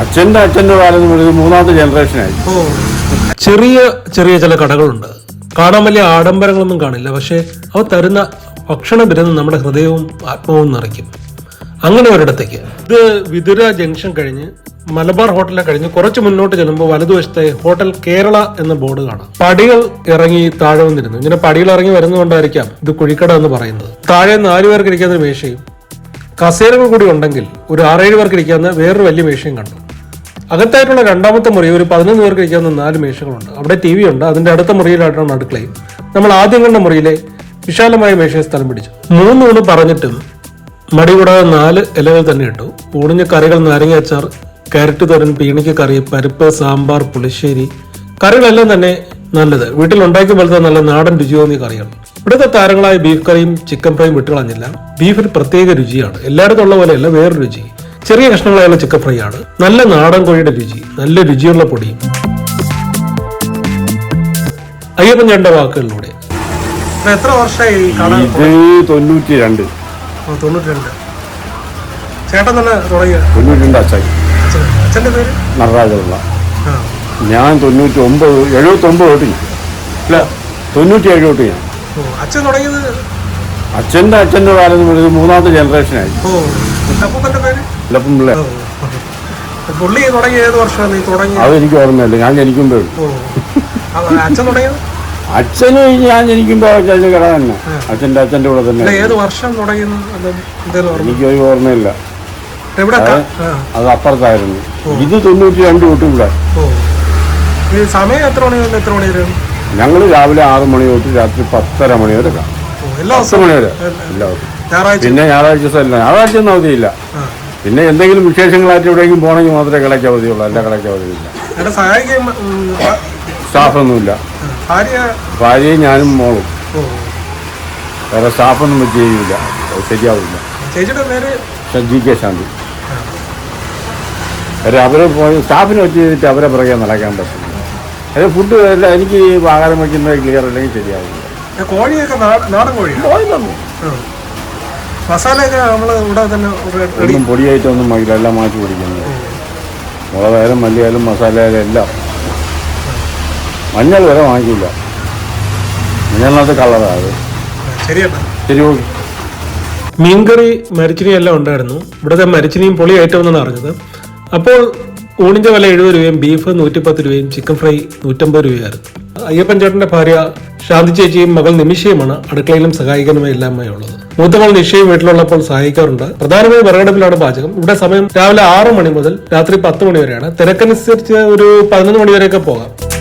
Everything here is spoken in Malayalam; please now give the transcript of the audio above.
അച്ഛന്റെ അച്ഛന്റെ കാലം മൂന്നാമത്തെ ജനറേഷനായി ചെറിയ ചെറിയ ചില കടകളുണ്ട്. കാണാൻ വലിയ ആഡംബരങ്ങളൊന്നും കാണില്ല. പക്ഷേ അവ തരുന്ന ഭക്ഷണ വിരുന്ന് നമ്മുടെ ഹൃദയവും ആത്മാവും നിറയ്ക്കും. അങ്ങനെ ഒരിടത്തേക്ക്. ഇത് വിതുര ജംഗ്ഷൻ കഴിഞ്ഞ് മലബാർ ഹോട്ടലിനെ കഴിഞ്ഞ് കുറച്ച് മുന്നോട്ട് ചെല്ലുമ്പോൾ വലതുവശത്തെ ഹോട്ടൽ കേരള എന്ന ബോർഡ് കാണാം. പടികൾ ഇറങ്ങി താഴെ വന്നിരുന്നു. ഇങ്ങനെ പടികൾ ഇറങ്ങി വരുന്നതുകൊണ്ടായിരിക്കാം ഇത് കുഴിക്കട എന്ന് പറയുന്നത്. താഴെ നാലു പേർക്ക് ഇരിക്കുന്ന ഒരു മേശയും കസേരകൾ കൂടി ഉണ്ടെങ്കിൽ ഒരു ആറേഴ് പേർക്ക് ഇരിക്കാവുന്ന വേറൊരു വലിയ മേശയും കണ്ടു. അകത്തായിട്ടുള്ള രണ്ടാമത്തെ മുറി ഒരു പതിനൊന്ന് പേർക്ക് ഇരിക്കാവുന്ന നാല് മേശകളുണ്ട്. അവിടെ ടി വി ഉണ്ട്. അതിന്റെ അടുത്ത മുറിയിലായിട്ടാണ് അടുക്കളയും നമ്മൾ ആദ്യം കണ്ട മുറിയിലെ വിശാലമായ മേശയെ സ്ഥലം പിടിച്ചു. മൂന്നൂണ് പറഞ്ഞിട്ടും മടി കൂടാതെ നാല് ഇലകൾ തന്നെ ഇട്ടു. ഊണിഞ്ഞ കറികൾ നാരങ്ങ അച്ചാർ കാരറ്റ് തോരൻ പീണിക്ക് കറി പരിപ്പ് സാമ്പാർ പുളിശ്ശേരി. കറികളെല്ലാം തന്നെ നല്ലത്. വീട്ടിൽ ഉണ്ടാക്കി പോലത്തെ നല്ല നാടൻ രുചി തോന്നിയ കറികൾ. ഇവിടുത്തെ താരങ്ങളായ ബീഫ് കറിയും ചിക്കൻ ഫ്രൈയും വിട്ടുകളഞ്ഞില്ല. ബീഫിന് പ്രത്യേക രുചിയാണ്. എല്ലായിടത്തും ഉള്ള പോലെയല്ല വേറെ രുചി. ചെറിയ കഷ്ണങ്ങളായുള്ള ചിക്കൻ ഫ്രൈ ആണ്. നല്ല നാടൻ കോഴിയുടെ രുചി നല്ല രുചിയുള്ള പൊടി. അയ്യപ്പൻ ചേട്ടന്റെ വാക്കുകളിലൂടെ. എത്ര വർഷമായി ഈ കട ഇത് തൊണ്ണൂറ്റി രണ്ട് തൊണ്ണൂറ്റി രണ്ട് ചേട്ടൻ തന്നെ തുടങ്ങിയ തൊണ്ണൂറ്റി രണ്ട് അച്ഛൻ അച്ഛന്റെ പേര്? ഞാൻ തൊണ്ണൂറ്റി ഒമ്പത് എഴുപത്തി ഒമ്പത് തൊട്ട്. ഇല്ല തൊണ്ണൂറ്റി ഏഴ് തൊട്ട് ഞാൻ. അച്ഛൻ തുടങ്ങിയത് അച്ഛന്റെ അച്ഛന്റെ കാലം മൂന്നാമത്തെ ജനറേഷനായി ഇല്ലപ്പം പിള്ളേ ഏത് വർഷമാണ് ഓർമ്മയില്ല. ഞാൻ ജനിക്കുമ്പോൾ അച്ഛൻ തുടങ്ങിയത്? അച്ഛന് ഞാൻ ജനിക്കുമ്പോൾ അച്ഛന്റെ കട തന്നെ. അച്ഛന്റെ അച്ഛന്റെ കൂടെ തന്നെ. ഏത് വർഷം തുടങ്ങിയെന്ന് ഓർമ്മയില്ല. അത് അപ്പുറത്തായിരുന്നു. ഇത് തൊണ്ണൂറ്റി രണ്ട് തൊട്ടും സമയം എത്ര മണി എത്ര മണി വരെ? ഞങ്ങൾ രാവിലെ ആറ് മണി തൊട്ട് രാത്രി പത്തര മണി വരെ എല്ലാ ദിവസം ദിവസവും മണി വരെ. എല്ലാ ദിവസവും. പിന്നെ ഞായറാഴ്ച ദിവസം അല്ല ഞായറാഴ്ച ഒന്നും അവധിയില്ല. പിന്നെ എന്തെങ്കിലും വിശേഷങ്ങളായിട്ട് എവിടെയെങ്കിലും പോകണമെങ്കിൽ മാത്രമേ കടയ്ക്ക് അവധിയുള്ളൂ. അല്ല കടയ്ക്ക് അവധിയില്ല. സ്റ്റാഫൊന്നുമില്ല. ഭാര്യ? ഭാര്യയും ഞാനും മോളും. വേറെ സ്റ്റാഫൊന്നും വെച്ച് ചെയ്യില്ല ശരിയാവില്ല ജി കെ ശാന്തി. അവരെ അവരെ പോയി സ്റ്റാഫിനെ വെച്ച് ചെയ്തിട്ട് അവരെ പിറകെ നടക്കാൻ പറ്റില്ല. അത് ഫുഡ് അല്ല എനിക്ക് ആഹാരം വയ്ക്കുന്നത് ക്ലിയർ അല്ലെങ്കിൽ ശരിയാവില്ല. കോഴിയൊക്കെ നാടൻ കോഴി കോഴി തന്നു മസാലയൊക്കെ നമ്മൾ ഇവിടെ തന്നെ ഒന്നും പൊടിയായിട്ടൊന്നും വാങ്ങില്ല എല്ലാം മാറ്റി പിടിക്കുന്നത്. മുളകായാലും മല്ലിയായാലും മസാലയായാലും എല്ലാം. മഞ്ഞൾ വരെ വാങ്ങിക്കില്ല. മഞ്ഞളിനകത്ത് കളറാണ് ശരി ഓക്കെ. മീൻകറി മരിച്ചിനിയും എല്ലാം ഉണ്ടായിരുന്നു. ഇവിടുത്തെ മരിച്ചിനിയും പൊളി ഐറ്റം അറിഞ്ഞത്. അപ്പോൾ ഊണിന്റെ വില എഴുപത് രൂപയും ബീഫ് നൂറ്റിപ്പത്ത് രൂപയും ചിക്കൻ ഫ്രൈ നൂറ്റമ്പത് രൂപയായിരുന്നു. അയ്യപ്പൻ ചേട്ടന്റെ ഭാര്യ ശാന്തി ചേച്ചിയും മകൾ നിമിഷയുമാണ് അടുക്കളയിലും സഹായിക്കാനുമായി എല്ലാമായി ഉള്ളത്. മൂത്ത മകൾ നിഷയും വീട്ടിലുള്ളപ്പോൾ സഹായിക്കാറുണ്ട്. പ്രധാനമായും വിറകടുപ്പിലാണ് പാചകം. ഇവിടെ സമയം രാവിലെ ആറ് മണി മുതൽ രാത്രി പത്ത് മണി വരെയാണ്. തിരക്കനുസരിച്ച് ഒരു പതിനൊന്ന് മണി വരെയൊക്കെ പോകാം.